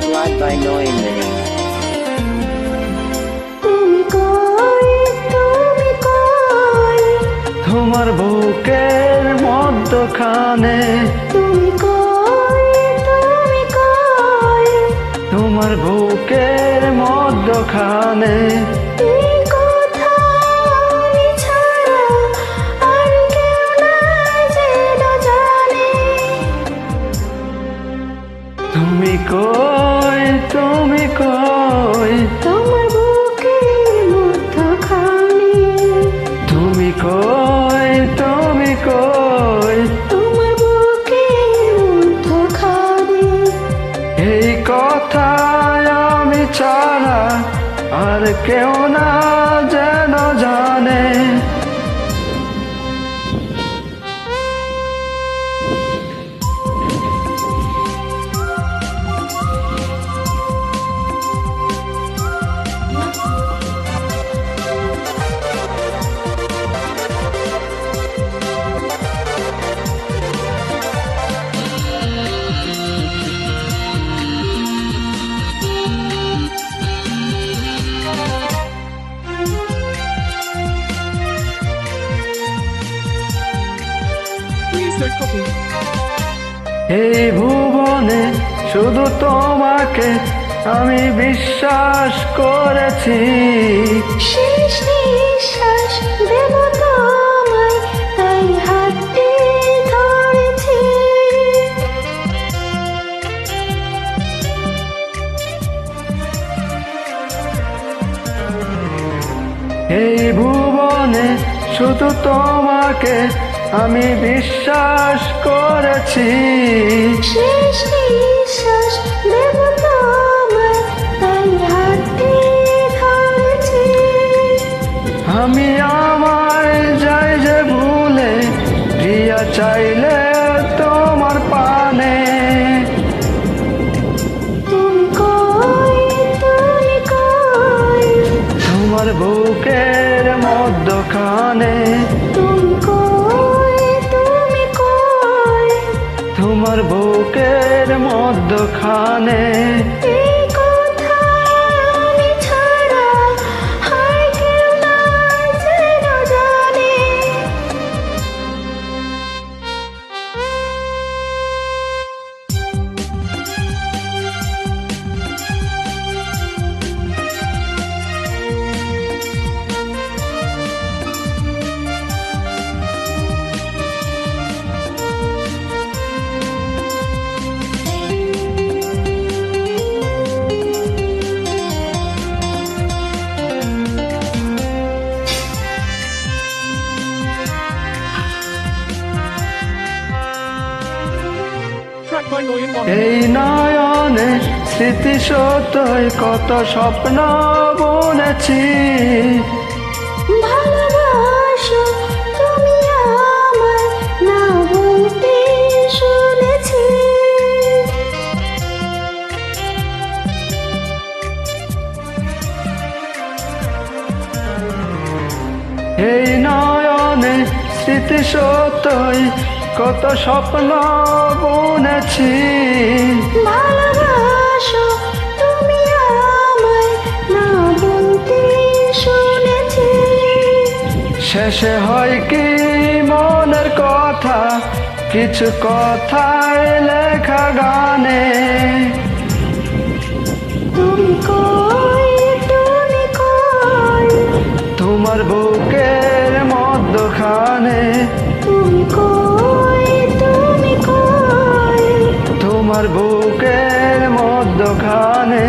applaud by knowingly. তোমার বুকের মধ্যখানে। তোমার বুকের মধ্যখানে। তুমি কো কথা আমি ছাড়া আর কেউ না যেন জানে। এই ভুবনে শুধু তোমাকে আমি বিশ্বাস করেছি। শেষ নিঃশ্বাস দেব তোমায় তাই হাতটি ধরেছি। এই ভুবনে শুধু তোমাকে আমি বিশ্বাস করেছি। শেষ নিঃশ্বাস দেব তোমায় তাই হাতটি ধরেছি। আমি আমার যাই যে ভুলে প্রিয়া চাইলে তোমার পানে। তোমার বুকের মধ্যখানে তোমার বুকের মধ্যখানে। এই নয়নে স্মৃতি সত্যই কত স্বপ্ন বুনেছি। স্মৃতি সত্যই কত স্বপ্ন বুনেছি। ভালোবাসো তুমি আমায় না বলতে শুনেছি। শেষে হয় কি মনের কথা কিছু কথায় লেখা গানে। তুমি কই তুমি কই? তোমার বুকের মধ্যখানে তুমি কই তুমি কই? তোমার বুকের মধ্যখানে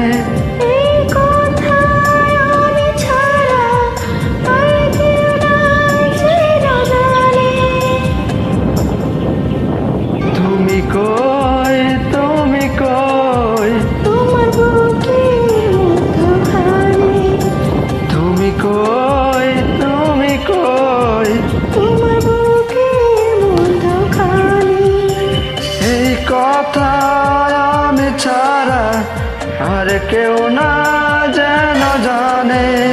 আর কেউ না যেন জানে।